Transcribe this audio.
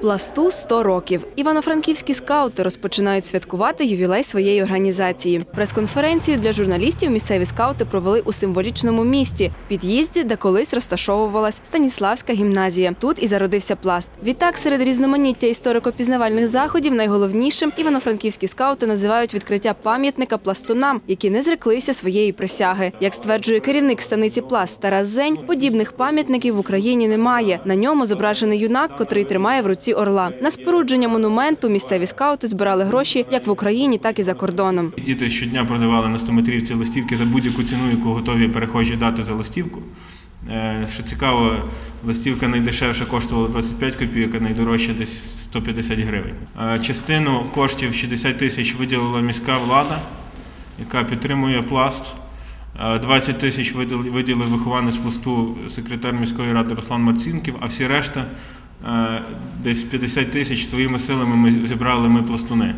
Пласту 100 років. Івано-франківські скаути розпочинають святкувати ювілей своєї організації. Прес-конференцію для журналістів місцеві скаути провели у символічному місті в під'їзді, де колись розташовувалась Станіславська гімназія. Тут і зародився пласт. Відтак, серед різноманіття історико-пізнавальних заходів найголовнішим івано-франківські скаути називають відкриття пам'ятника пластунам, які не зреклися своєї присяги. Як стверджує керівник станиці Пласт Тарас Зень, подібних пам'ятників в Україні немає. На ньому зображений юнак, котрий тримає в руці орла. На спорудження монументу місцеві скаути збирали гроші як в Україні, так і за кордоном. Діти щодня продавали на 100-метрівці листівки за будь-яку ціну, яку готові перехожі дати за листівку. Е, Що цікаво, листівка найдешевша коштувала 25 копійок, а найдорожча десь 150 гривень. Е, Частину коштів 60 тисяч виділила міська влада, яка підтримує пласт. Е, 20 тисяч виділив вихованець пласту секретар міської ради Руслан Марцінків, а всі решта, е, десь 50 тисяч своїми силами ми зібрали ми пластуни.